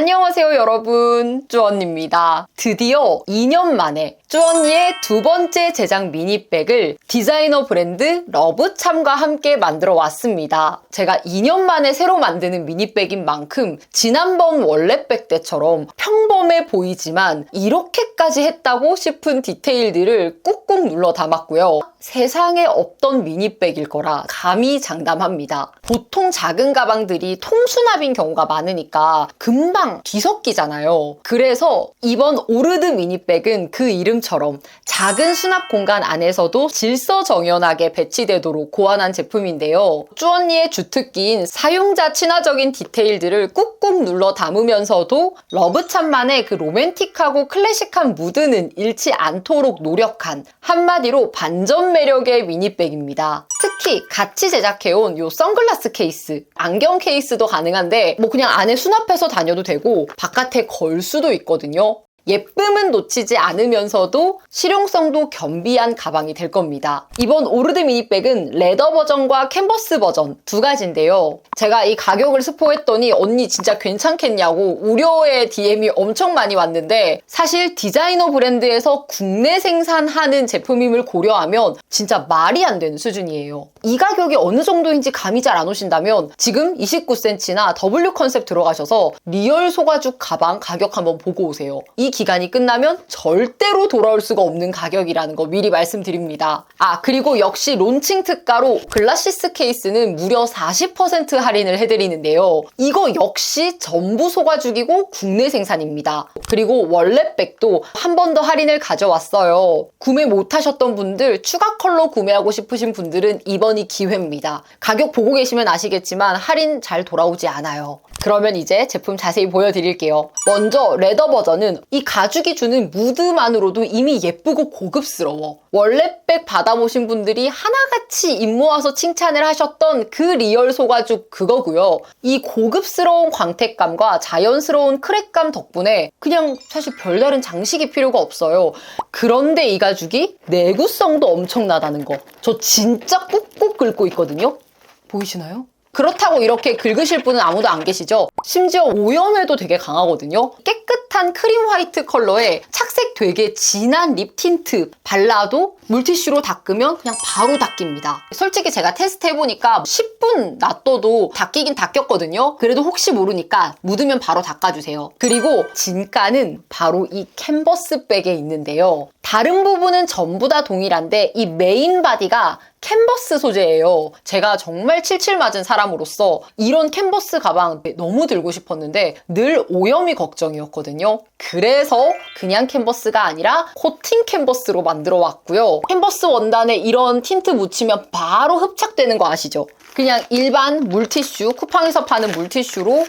안녕하세요 여러분 쭈언입니다. 드디어 2년 만에 쭈언니의 두 번째 제작 미니백을 디자이너 브랜드 러브참과 함께 만들어 왔습니다. 제가 2년 만에 새로 만드는 미니백인 만큼 지난번 원래 백 때처럼 평범해 보이지만 이렇게까지 했다고 싶은 디테일들을 꾹꾹 눌러 담았고요. 세상에 없던 미니백일 거라 감히 장담합니다. 보통 작은 가방들이 통수납인 경우가 많으니까 금방 뒤섞이잖아요. 그래서 이번 오르드 미니백은 그 이름처럼 작은 수납 공간 안에서도 질서정연하게 배치되도록 고안한 제품인데요. 쭈언니의 주특기인 사용자 친화적인 디테일들을 꾹꾹 눌러 담으면서도 러브참만의 그 로맨틱하고 클래식한 무드는 잃지 않도록 노력한 한마디로 반전 매력의 미니백입니다. 특히 같이 제작해온 요 선글라스 케이스, 안경 케이스도 가능한데 뭐 그냥 안에 수납해서 다녀도 되고 바깥에 걸 수도 있거든요. 예쁨은 놓치지 않으면서도 실용성도 겸비한 가방이 될 겁니다. 이번 오르드 미니백은 레더 버전과 캔버스 버전 두 가지인데요. 제가 이 가격을 스포했더니 언니 진짜 괜찮겠냐고 우려의 DM이 엄청 많이 왔는데 사실 디자이너 브랜드에서 국내 생산하는 제품임을 고려하면 진짜 말이 안 되는 수준이에요. 이 가격이 어느 정도인지 감이 잘 안 오신다면 지금 29cm나 W 컨셉 들어가셔서 리얼 소가죽 가방 가격 한번 보고 오세요. 이 기간이 끝나면 절대로 돌아올 수가 없는 가격이라는 거 미리 말씀드립니다. 아 그리고 역시 론칭 특가로 글라시스 케이스는 무려 40% 할인을 해드리는데요. 이거 역시 전부 소가죽이고 국내 생산입니다. 그리고 원래 백도 한 번 더 할인을 가져왔어요. 구매 못하셨던 분들 추가 컬러 구매하고 싶으신 분들은 이번이 기회입니다. 가격 보고 계시면 아시겠지만 할인 잘 돌아오지 않아요. 그러면 이제 제품 자세히 보여드릴게요. 먼저 레더 버전은 이 가죽이 주는 무드만으로도 이미 예쁘고 고급스러워. 원래 백 받아보신 분들이 하나같이 입 모아서 칭찬을 하셨던 그 리얼 소가죽 그거고요. 이 고급스러운 광택감과 자연스러운 크랙감 덕분에 그냥 사실 별다른 장식이 필요가 없어요. 그런데 이 가죽이 내구성도 엄청나다는 거. 저 진짜 꾹꾹 긁고 있거든요. 보이시나요? 그렇다고 이렇게 긁으실 분은 아무도 안 계시죠? 심지어 오염에도 되게 강하거든요. 깨끗한 크림 화이트 컬러에 착색 되게 진한 립 틴트 발라도 물티슈로 닦으면 그냥 바로 닦입니다. 솔직히 제가 테스트 해보니까 10분 놔둬도 닦이긴 닦였거든요. 그래도 혹시 모르니까 묻으면 바로 닦아주세요. 그리고 진가는 바로 이 캔버스 백에 있는데요. 다른 부분은 전부 다 동일한데 이 메인 바디가 캔버스 소재예요. 제가 정말 칠칠 맞은 사람으로서 이런 캔버스 가방 너무 들고 싶었는데 늘 오염이 걱정이었거든요. 그래서 그냥 캔버스가 아니라 코팅 캔버스로 만들어 왔고요. 캔버스 원단에 이런 틴트 묻히면 바로 흡착되는 거 아시죠? 그냥 일반 물티슈, 쿠팡에서 파는 물티슈로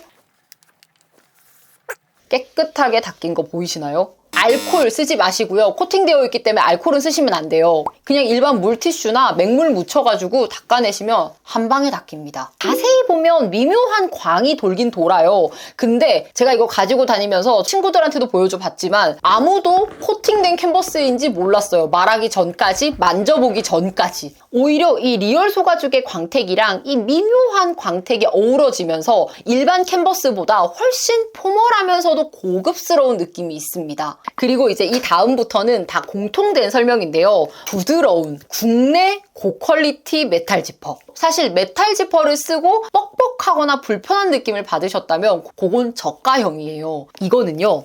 깨끗하게 닦인 거 보이시나요? 알콜 쓰지 마시고요. 코팅되어 있기 때문에 알콜은 쓰시면 안 돼요. 그냥 일반 물티슈나 맹물 묻혀가지고 닦아내시면 한 방에 닦입니다. 자세히 보면 미묘한 광이 돌긴 돌아요. 근데 제가 이거 가지고 다니면서 친구들한테도 보여줘 봤지만 아무도 코팅된 캔버스인지 몰랐어요. 말하기 전까지, 만져보기 전까지. 오히려 이 리얼 소가죽의 광택이랑 이 미묘한 광택이 어우러지면서 일반 캔버스보다 훨씬 포멀하면서도 고급스러운 느낌이 있습니다. 그리고 이제 이 다음부터는 다 공통된 설명인데요. 부드러운 국내 고퀄리티 메탈 지퍼. 사실 메탈 지퍼를 쓰고 뻑뻑하거나 불편한 느낌을 받으셨다면 그건 저가형이에요. 이거는요.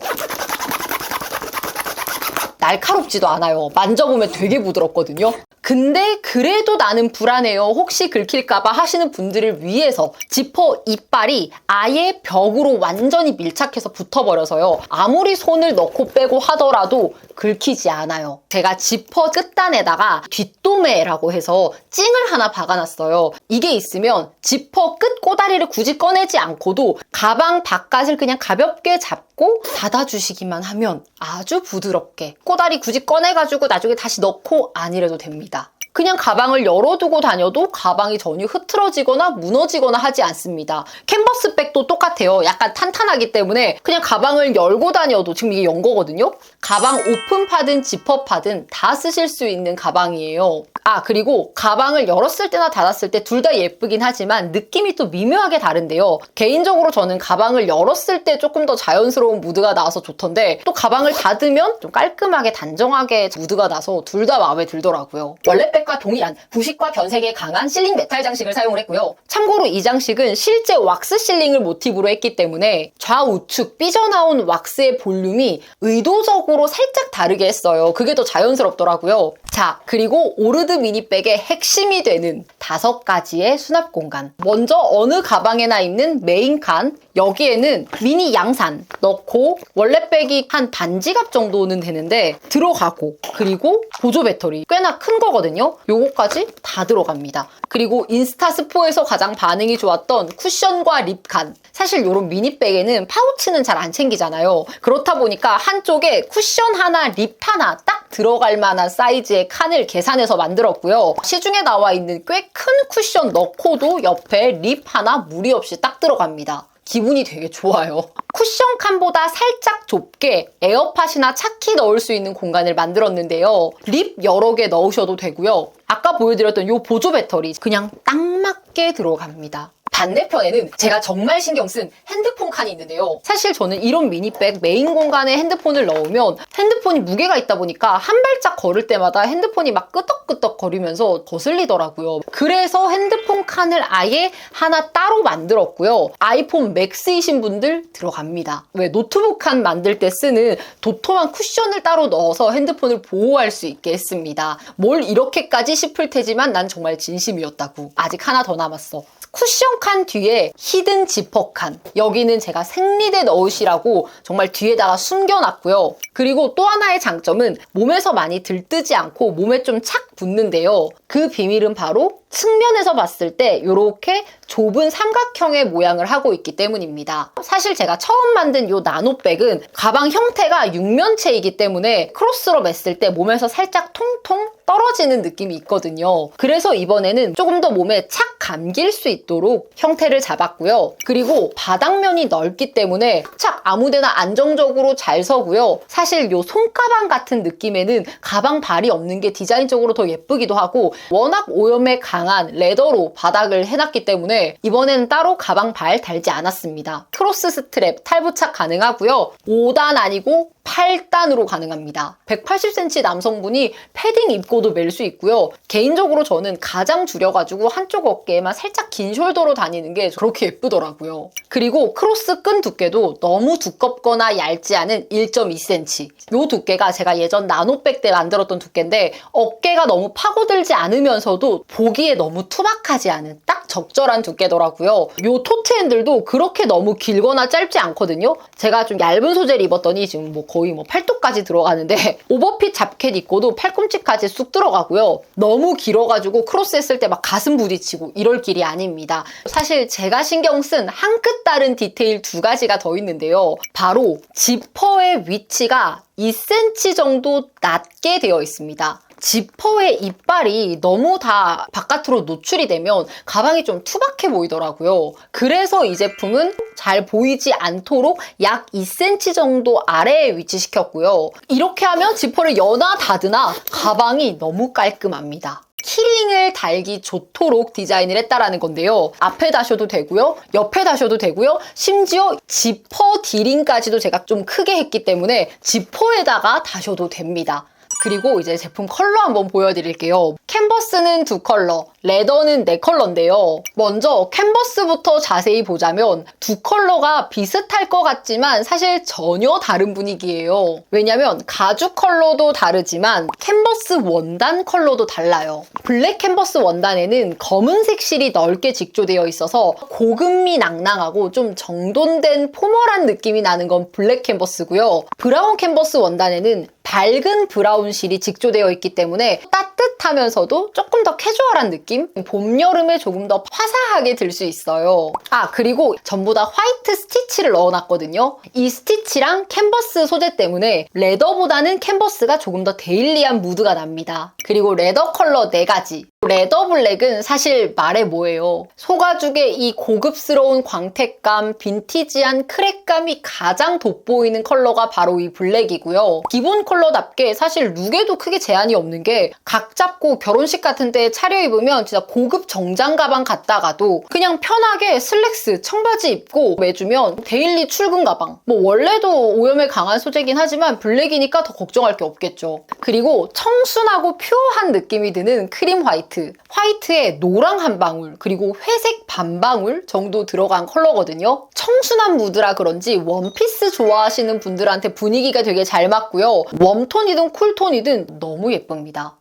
날카롭지도 않아요. 만져보면 되게 부드럽거든요. 근데 그래도 나는 불안해요. 혹시 긁힐까봐 하시는 분들을 위해서 지퍼 이빨이 아예 벽으로 완전히 밀착해서 붙어버려서요. 아무리 손을 넣고 빼고 하더라도 긁히지 않아요. 제가 지퍼 끝단에다가 뒷도매라고 해서 찡을 하나 박아놨어요. 이게 있으면 지퍼 끝 꼬다리를 굳이 꺼내지 않고도 가방 바깥을 그냥 가볍게 잡고 닫아주시기만 하면 아주 부드럽게 꼬다리 굳이 꺼내가지고 나중에 다시 넣고 아니래도 됩니다. 그냥 가방을 열어두고 다녀도 가방이 전혀 흐트러지거나 무너지거나 하지 않습니다. 캔버스 백도 똑같아요. 약간 탄탄하기 때문에 그냥 가방을 열고 다녀도 지금 이게 연 거거든요. 가방 오픈파든 지퍼파든 다 쓰실 수 있는 가방이에요. 아, 그리고 가방을 열었을 때나 닫았을 때 둘 다 예쁘긴 하지만 느낌이 또 미묘하게 다른데요. 개인적으로 저는 가방을 열었을 때 조금 더 자연스러운 무드가 나와서 좋던데 또 가방을 닫으면 좀 깔끔하게 단정하게 무드가 나서 둘 다 마음에 들더라고요. 원래 백과 동일한 부식과 변색에 강한 실링 메탈 장식을 사용을 했고요. 참고로 이 장식은 실제 왁스 실링을 모티브로 했기 때문에 좌우측 삐져나온 왁스의 볼륨이 의도적으로 살짝 다르게 했어요. 그게 더 자연스럽더라고요. 자, 그리고 오르드 미니백의 핵심이 되는 다섯 가지의 수납 공간. 먼저 어느 가방에나 있는 메인 칸, 여기에는 미니 양산 넣고 원래 백이 한 반지갑 정도는 되는데 들어가고 그리고 보조 배터리 꽤나 큰 거거든요. 요거까지 다 들어갑니다. 그리고 인스타스포에서 가장 반응이 좋았던 쿠션과 립칸. 사실 이런 미니백에는 파우치는 잘 안 챙기잖아요. 그렇다 보니까 한쪽에 쿠션 하나, 립 하나 딱 들어갈 만한 사이즈의 칸을 계산해서 만들었고요. 시중에 나와 있는 꽤 큰 쿠션 넣고도 옆에 립 하나 무리 없이 딱 들어갑니다. 기분이 되게 좋아요. 쿠션 칸보다 살짝 좁게 에어팟이나 차키 넣을 수 있는 공간을 만들었는데요. 립 여러 개 넣으셔도 되고요. 아까 보여드렸던 이 보조 배터리 그냥 딱 맞게 들어갑니다. 반대편에는 제가 정말 신경 쓴 핸드폰 칸이 있는데요. 사실 저는 이런 미니백 메인 공간에 핸드폰을 넣으면 핸드폰이 무게가 있다 보니까 한 발짝 걸을 때마다 핸드폰이 막 끄덕끄덕 거리면서 거슬리더라고요. 그래서 핸드폰 칸을 아예 하나 따로 만들었고요. 아이폰 맥스이신 분들 들어갑니다. 왜 노트북 칸 만들 때 쓰는 도톰한 쿠션을 따로 넣어서 핸드폰을 보호할 수 있게 했습니다. 뭘 이렇게까지 싶을 테지만 난 정말 진심이었다고. 아직 하나 더 남았어. 쿠션 칸 뒤에 히든 지퍼 칸. 여기는 제가 생리대 넣으시라고 정말 뒤에다가 숨겨놨고요. 그리고 또 하나의 장점은 몸에서 많이 들뜨지 않고 몸에 좀 착 붙는데요. 그 비밀은 바로 측면에서 봤을 때 이렇게 좁은 삼각형의 모양을 하고 있기 때문입니다. 사실 제가 처음 만든 이 나노백은 가방 형태가 육면체이기 때문에 크로스로 맸을 때 몸에서 살짝 통통 떨어지는 느낌이 있거든요. 그래서 이번에는 조금 더 몸에 착 감길 수 있도록 형태를 잡았고요. 그리고 바닥면이 넓기 때문에 착 아무데나 안정적으로 잘 서고요. 사실 이 손가방 같은 느낌에는 가방 발이 없는 게 디자인적으로 더 예쁘기도 하고 워낙 오염에 강한 레더로 바닥을 해놨기 때문에 이번에는 따로 가방 발 달지 않았습니다. 크로스 스트랩 탈부착 가능하고요. 5단 아니고 8단으로 가능합니다. 180cm 남성분이 패딩 입고도 멜 수 있고요. 개인적으로 저는 가장 줄여가지고 한쪽 어깨에만 살짝 긴 숄더로 다니는 게 그렇게 예쁘더라고요. 그리고 크로스 끈 두께도 너무 두껍거나 얇지 않은 1.2cm. 이 두께가 제가 예전 나노백 때 만들었던 두께인데 어깨가 너무 파고들지 않으면서도 보기에 너무 투박하지 않은 딱 적절한 두께더라고요. 이 토트 핸들도 그렇게 너무 길거나 짧지 않거든요. 제가 좀 얇은 소재를 입었더니 지금 뭐 거의 뭐 팔뚝까지 들어가는데 오버핏 자켓 입고도 팔꿈치까지 쑥 들어가고요. 너무 길어가지고 크로스 했을 때 막 가슴 부딪히고 이럴 길이 아닙니다. 사실 제가 신경 쓴 한 끗 다른 디테일 두 가지가 더 있는데요. 바로 지퍼의 위치가 2cm 정도 낮게 되어 있습니다. 지퍼의 이빨이 너무 다 바깥으로 노출이 되면 가방이 좀 투박해 보이더라고요. 그래서 이 제품은 잘 보이지 않도록 약 2cm 정도 아래에 위치시켰고요. 이렇게 하면 지퍼를 여나 닫으나 가방이 너무 깔끔합니다. 키링을 달기 좋도록 디자인을 했다라는 건데요. 앞에 다셔도 되고요. 옆에 다셔도 되고요. 심지어 지퍼 디링까지도 제가 좀 크게 했기 때문에 지퍼에다가 다셔도 됩니다. 그리고 이제 제품 컬러 한번 보여드릴게요. 캔버스는 두 컬러, 레더는 네 컬러인데요. 먼저 캔버스부터 자세히 보자면 두 컬러가 비슷할 것 같지만 사실 전혀 다른 분위기예요. 왜냐면 가죽 컬러도 다르지만 캔버스 원단 컬러도 달라요. 블랙 캔버스 원단에는 검은색 실이 넓게 직조되어 있어서 고급미 낭낭하고 좀 정돈된 포멀한 느낌이 나는 건 블랙 캔버스고요. 브라운 캔버스 원단에는 밝은 브라운 실이 직조되어 있기 때문에 따뜻하면서도 조금 더 캐주얼한 느낌? 봄, 여름에 조금 더 화사하게 들 수 있어요. 아, 그리고 전부 다 화이트 스티치를 넣어놨거든요. 이 스티치랑 캔버스 소재 때문에 레더보다는 캔버스가 조금 더 데일리한 무드가 납니다. 그리고 레더 컬러 4가지. 레더 블랙은 사실 말해 뭐예요. 소가죽의 이 고급스러운 광택감, 빈티지한 크랙감이 가장 돋보이는 컬러가 바로 이 블랙이고요. 기본 컬러답게 사실 룩에도 크게 제한이 없는 게 각 잡고 결혼식 같은 데 차려입으면 진짜 고급 정장 가방 갖다가도 그냥 편하게 슬랙스, 청바지 입고 매주면 데일리 출근 가방. 뭐 원래도 오염에 강한 소재긴 하지만 블랙이니까 더 걱정할 게 없겠죠. 그리고 청순하고 퓨어한 느낌이 드는 크림 화이트. 화이트에 노랑 한 방울, 그리고 회색 반 방울 정도 들어간 컬러거든요. 청순한 무드라 그런지 원피스 좋아하시는 분들한테 분위기가 되게 잘 맞고요. 웜톤이든 쿨톤이든 너무 예쁩니다.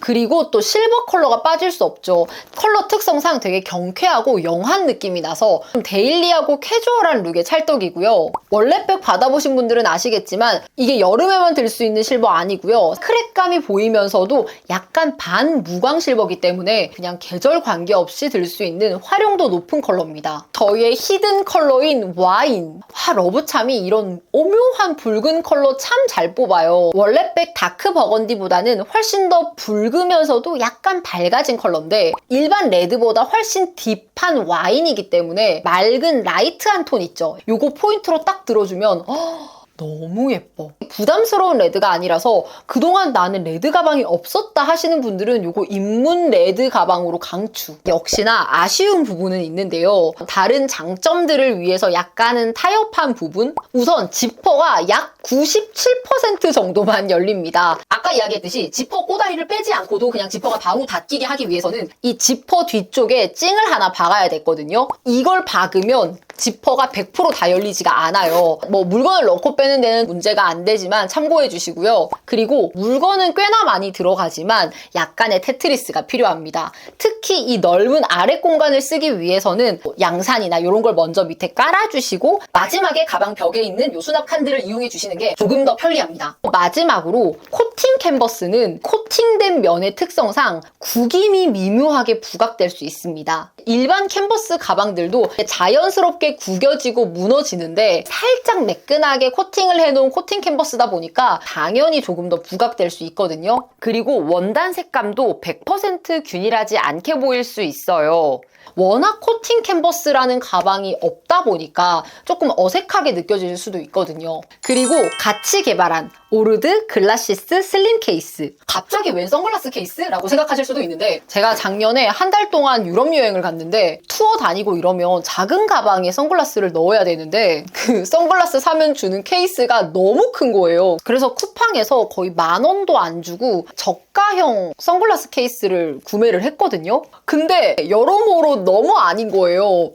그리고 또 실버 컬러가 빠질 수 없죠. 컬러 특성상 되게 경쾌하고 영한 느낌이 나서 좀 데일리하고 캐주얼한 룩의 찰떡이고요. 원래 백 받아보신 분들은 아시겠지만 이게 여름에만 들 수 있는 실버 아니고요. 크랙감이 보이면서도 약간 반 무광 실버기 때문에 그냥 계절 관계없이 들 수 있는 활용도 높은 컬러입니다. 저희의 히든 컬러인 와인. 와 러브참이 이런 오묘한 붉은 컬러 참 잘 뽑아요. 원래 백 다크 버건디보다는 훨씬 더 붉 으면서도 약간 밝아진 컬러인데 일반 레드보다 훨씬 딥한 와인이기 때문에 맑은 라이트한 톤 있죠. 요거 포인트로 딱 들어주면 허, 너무 예뻐. 부담스러운 레드가 아니라서 그동안 나는 레드 가방이 없었다 하시는 분들은 요거 입문 레드 가방으로 강추. 역시나 아쉬운 부분은 있는데요. 다른 장점들을 위해서 약간은 타협한 부분? 우선 지퍼가 약 97% 정도만 열립니다. 아까 이야기했듯이 지퍼 꼬다리를 빼지 않고도 그냥 지퍼가 바로 닫히게 하기 위해서는 이 지퍼 뒤쪽에 찡을 하나 박아야 됐거든요. 이걸 박으면 지퍼가 100%다 열리지가 않아요. 뭐 물건을 넣고 빼는 데는 문제가 안 되지만 참고해 주시고요. 그리고 물건은 꽤나 많이 들어가지만 약간의 테트리스가 필요합니다. 특히 이 넓은 아래 공간을 쓰기 위해서는 뭐 양산이나 이런 걸 먼저 밑에 깔아주시고 마지막에 가방 벽에 있는 요 수납 칸들을 이용해 주시는 게 조금 더 편리합니다. 마지막으로 코팅 캔버스는 코팅된 면의 특성상 구김이 미묘하게 부각될 수 있습니다. 일반 캔버스 가방들도 자연스럽게 구겨지고 무너지는데 살짝 매끈하게 코팅을 해놓은 코팅 캔버스다 보니까 당연히 조금 더 부각될 수 있거든요. 그리고 원단 색감도 100% 균일하지 않게 보일 수 있어요. 워낙 코팅 캔버스라는 가방이 없다 보니까 조금 어색하게 느껴질 수도 있거든요. 그리고 같이 개발한 오르드 글라시스 슬림 케이스. 갑자기 웬 선글라스 케이스? 라고 생각하실 수도 있는데 제가 작년에 한 달 동안 유럽 여행을 갔는데 투어 다니고 이러면 작은 가방에 선글라스를 넣어야 되는데 그 선글라스 사면 주는 케이스가 너무 큰 거예요. 그래서 쿠팡에서 거의 만 원도 안 주고 저가형 선글라스 케이스를 구매를 했거든요. 근데 여러모로 너무 아닌 거예요.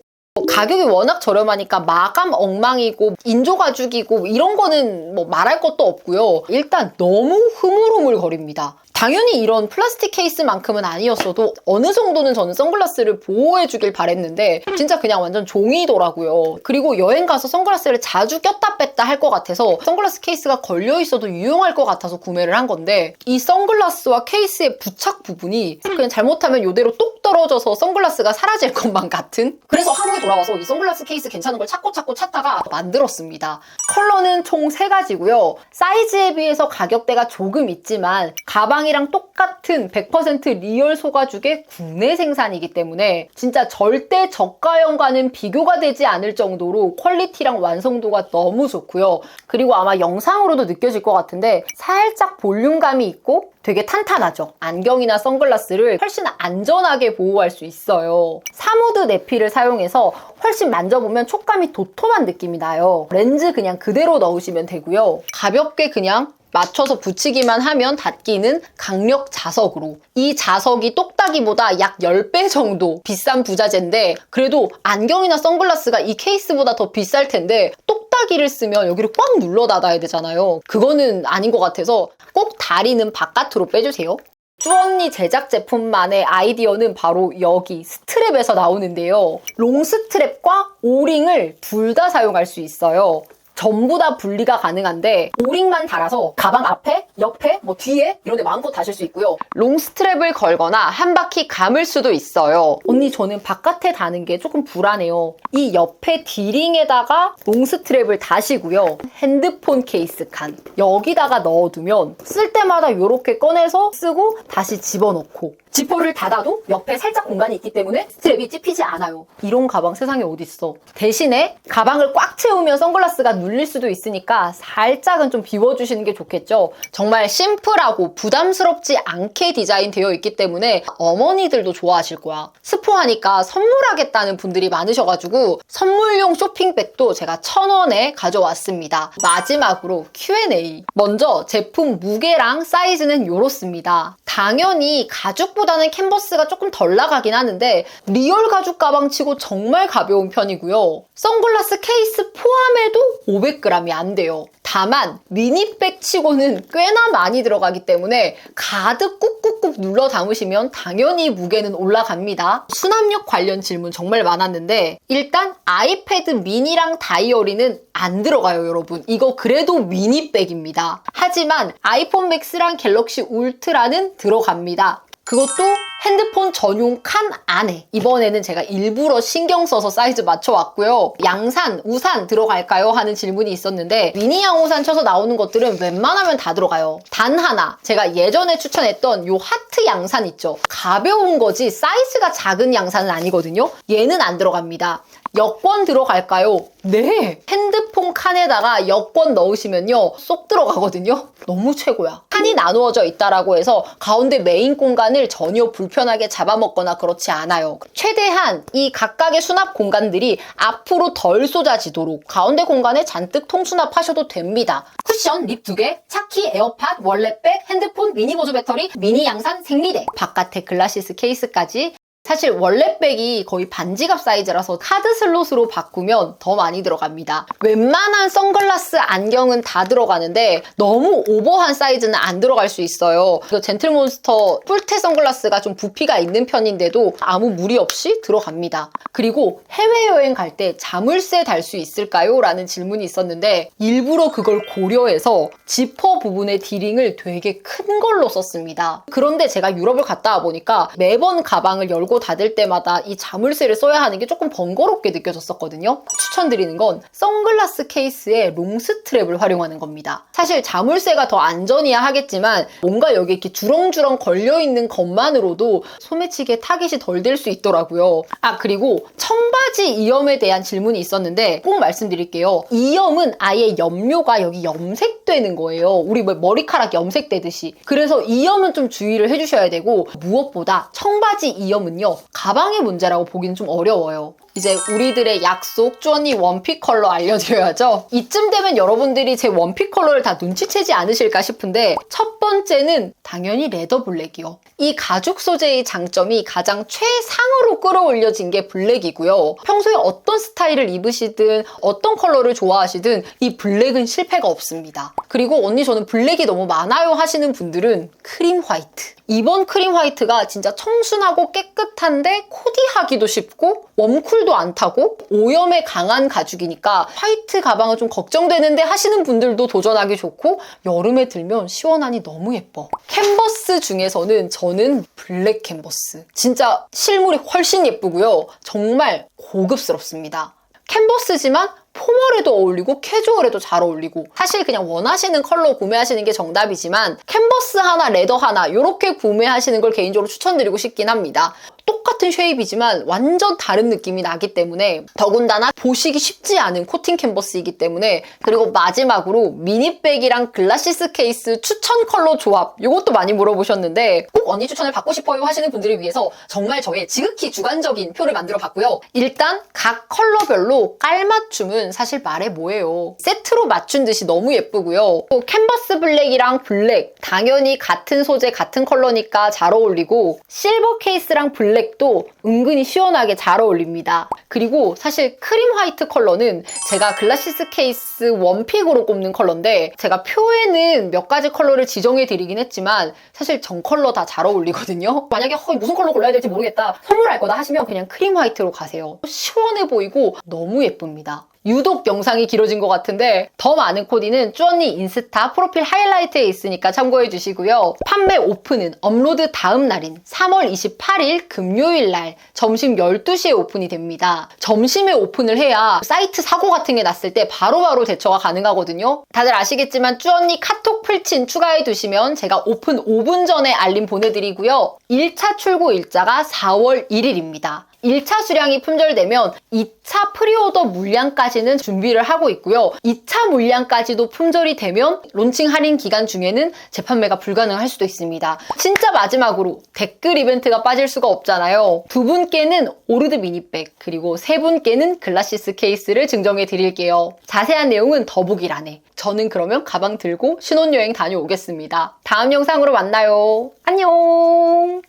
가격이 워낙 저렴하니까 마감 엉망이고 인조 가죽이고 이런 거는 뭐 말할 것도 없고요. 일단 너무 흐물흐물 거립니다. 당연히 이런 플라스틱 케이스만큼은 아니었어도 어느 정도는 저는 선글라스를 보호해주길 바랬는데 진짜 그냥 완전 종이더라고요. 그리고 여행 가서 선글라스를 자주 꼈다 뺐다 할 것 같아서 선글라스 케이스가 걸려 있어도 유용할 것 같아서 구매를 한 건데 이 선글라스와 케이스의 부착 부분이 그냥 잘못하면 이대로 똑 떨어져서 선글라스가 사라질 것만 같은 그래서 한국에 돌아와서 이 선글라스 케이스 괜찮은 걸 찾고 찾고 찾다가 만들었습니다. 컬러는 총 3가지고요. 사이즈에 비해서 가격대가 조금 있지만 가방 이랑 똑같은 100% 리얼 소가죽의 국내 생산이기 때문에 진짜 절대 저가형과는 비교가 되지 않을 정도로 퀄리티랑 완성도가 너무 좋고요. 그리고 아마 영상으로도 느껴질 것 같은데 살짝 볼륨감이 있고 되게 탄탄하죠. 안경이나 선글라스를 훨씬 안전하게 보호할 수 있어요. 사무드 내피를 사용해서 훨씬 만져보면 촉감이 도톰한 느낌이 나요. 렌즈 그냥 그대로 넣으시면 되고요. 가볍게 그냥 맞춰서 붙이기만 하면 닫기는 강력 자석으로. 이 자석이 똑딱이보다 약 10배 정도 비싼 부자재인데 그래도 안경이나 선글라스가 이 케이스보다 더 비쌀 텐데 똑딱이를 쓰면 여기를 꽉 눌러 닫아야 되잖아요. 그거는 아닌 것 같아서 꼭 다리는 바깥으로 빼주세요. 쭈언니 제작 제품만의 아이디어는 바로 여기 스트랩에서 나오는데요. 롱 스트랩과 오링을 둘 다 사용할 수 있어요 전부 다 분리가 가능한데 오링만 달아서 가방 앞에, 옆에, 뭐 뒤에 이런 데 마음껏 다실 수 있고요. 롱 스트랩을 걸거나 한 바퀴 감을 수도 있어요. 언니 저는 바깥에 다는 게 조금 불안해요. 이 옆에 디링에다가 롱 스트랩을 다시고요. 핸드폰 케이스 칸 여기다가 넣어두면 쓸 때마다 이렇게 꺼내서 쓰고 다시 집어넣고 지퍼를 닫아도 옆에 살짝 공간이 있기 때문에 스트랩이 찝히지 않아요. 이런 가방 세상에 어딨어. 대신에 가방을 꽉 채우면 선글라스가 눌릴 수도 있으니까 살짝은 좀 비워주시는 게 좋겠죠. 정말 심플하고 부담스럽지 않게 디자인 되어 있기 때문에 어머니들도 좋아하실 거야. 스포하니까 선물하겠다는 분들이 많으셔가지고 선물용 쇼핑백도 제가 천 원에 가져왔습니다. 마지막으로 Q&A. 먼저 제품 무게랑 사이즈는 이렇습니다. 당연히 가죽보다는 캔버스가 조금 덜 나가긴 하는데 리얼 가죽 가방치고 정말 가벼운 편이고요. 선글라스 케이스 포함해도 500g이 안 돼요. 다만 미니백 치고는 꽤나 많이 들어가기 때문에 가득 꾹꾹꾹 눌러 담으시면 당연히 무게는 올라갑니다. 수납력 관련 질문 정말 많았는데 일단 아이패드 미니랑 다이어리는 안 들어가요 여러분. 이거 그래도 미니백입니다. 하지만 아이폰 맥스랑 갤럭시 울트라는 들어갑니다. 그것도 핸드폰 전용 칸 안에 이번에는 제가 일부러 신경 써서 사이즈 맞춰왔고요. 양산, 우산 들어갈까요? 하는 질문이 있었는데 미니 양우산 쳐서 나오는 것들은 웬만하면 다 들어가요. 단 하나 제가 예전에 추천했던 요 하트 양산 있죠. 가벼운 거지 사이즈가 작은 양산은 아니거든요. 얘는 안 들어갑니다. 여권 들어갈까요? 네! 핸드폰 칸에다가 여권 넣으시면요. 쏙 들어가거든요. 너무 최고야. 칸이 나누어져 있다라고 해서 가운데 메인 공간을 전혀 불편하게 잡아먹거나 그렇지 않아요. 최대한 이 각각의 수납 공간들이 앞으로 덜 쏟아지도록 가운데 공간에 잔뜩 통수납하셔도 됩니다. 쿠션, 립두 개, 차키, 에어팟, 월렛백, 핸드폰, 미니 보조 배터리, 미니 양산, 생리대, 바깥에 글라시스 케이스까지 사실 원래 백이 거의 반지갑 사이즈라서 카드 슬롯으로 바꾸면 더 많이 들어갑니다. 웬만한 선글라스 안경은 다 들어가는데 너무 오버한 사이즈는 안 들어갈 수 있어요. 이거 젠틀몬스터 뿔테 선글라스가 좀 부피가 있는 편인데도 아무 무리 없이 들어갑니다. 그리고 해외여행 갈 때 자물쇠 달 수 있을까요? 라는 질문이 있었는데 일부러 그걸 고려해서 지퍼 부분의 디링을 되게 큰 걸로 썼습니다. 그런데 제가 유럽을 갔다 와 보니까 매번 가방을 열고 닫을 때마다 이 자물쇠를 써야 하는 게 조금 번거롭게 느껴졌었거든요. 추천드리는 건 선글라스 케이스에 롱스트랩을 활용하는 겁니다. 사실 자물쇠가 더 안전이야 하겠지만 뭔가 여기 이렇게 주렁주렁 걸려있는 것만으로도 소매치기에 타깃이 덜 될 수 있더라고요. 아 그리고 청바지 이염에 대한 질문이 있었는데 꼭 말씀드릴게요. 이염은 아예 염료가 여기 염색되는 거예요. 우리 뭐 머리카락 염색되듯이. 그래서 이염은 좀 주의를 해주셔야 되고 무엇보다 청바지 이염은요. 가방의 문제라고 보기는 좀 어려워요. 이제 우리들의 약속 쭈언니 원픽 컬러 알려드려야죠. 이쯤 되면 여러분들이 제 원픽 컬러를 다 눈치채지 않으실까 싶은데 첫 번째는 당연히 레더 블랙이요. 이 가죽 소재의 장점이 가장 최상으로 끌어올려진 게 블랙이고요. 평소에 어떤 스타일을 입으시든 어떤 컬러를 좋아하시든 이 블랙은 실패가 없습니다. 그리고 언니 저는 블랙이 너무 많아요 하시는 분들은 크림 화이트. 이번 크림 화이트가 진짜 청순하고 깨끗한데 코디하기도 쉽고 웜쿨 도 안 타고 오염에 강한 가죽이니까 화이트 가방은 좀 걱정되는데 하시는 분들도 도전하기 좋고 여름에 들면 시원하니 너무 예뻐. 캔버스 중에서는 저는 블랙 캔버스. 진짜 실물이 훨씬 예쁘고요. 정말 고급스럽습니다. 캔버스지만 포멀에도 어울리고 캐주얼에도 잘 어울리고 사실 그냥 원하시는 컬러 구매하시는 게 정답이지만 캔버스 하나, 레더 하나 이렇게 구매하시는 걸 개인적으로 추천드리고 싶긴 합니다. 똑같은 쉐입이지만 완전 다른 느낌이 나기 때문에 더군다나 보시기 쉽지 않은 코팅 캔버스이기 때문에 그리고 마지막으로 미니백이랑 글라시스 케이스 추천 컬러 조합 이것도 많이 물어보셨는데 꼭 언니 추천을 받고 싶어요 하시는 분들을 위해서 정말 저의 지극히 주관적인 표를 만들어 봤고요. 일단 각 컬러별로 깔맞춤은 사실 말해 뭐예요. 세트로 맞춘 듯이 너무 예쁘고요. 또 캔버스 블랙이랑 블랙 당연히 같은 소재 같은 컬러니까 잘 어울리고 실버 케이스랑 블랙 블랙도 은근히 시원하게 잘 어울립니다. 그리고 사실 크림 화이트 컬러는 제가 글라시스 케이스 원픽으로 꼽는 컬러인데 제가 표에는 몇 가지 컬러를 지정해 드리긴 했지만 사실 전 컬러 다 잘 어울리거든요. 만약에 허, 무슨 컬러 골라야 될지 모르겠다 선물할 거다 하시면 그냥 크림 화이트로 가세요. 시원해 보이고 너무 예쁩니다. 유독 영상이 길어진 것 같은데 더 많은 코디는 쭈언니 인스타 프로필 하이라이트에 있으니까 참고해 주시고요. 판매 오픈은 업로드 다음 날인 3월 28일 금요일 날 점심 12시에 오픈이 됩니다. 점심에 오픈을 해야 사이트 사고 같은 게 났을 때 바로바로 바로 대처가 가능하거든요. 다들 아시겠지만 쭈언니 카톡 풀친 추가해 두시면 제가 오픈 5분 전에 알림 보내드리고요. 1차 출고 일자가 4월 1일입니다. 1차 수량이 품절되면 2차 프리오더 물량까지는 준비를 하고 있고요. 2차 물량까지도 품절이 되면 론칭 할인 기간 중에는 재판매가 불가능할 수도 있습니다. 진짜 마지막으로 댓글 이벤트가 빠질 수가 없잖아요. 두 분께는 오르드 미니백 그리고 세 분께는 글라시스 케이스를 증정해 드릴게요. 자세한 내용은 더보기란에. 저는 그러면 가방 들고 신혼여행 다녀오겠습니다. 다음 영상으로 만나요. 안녕!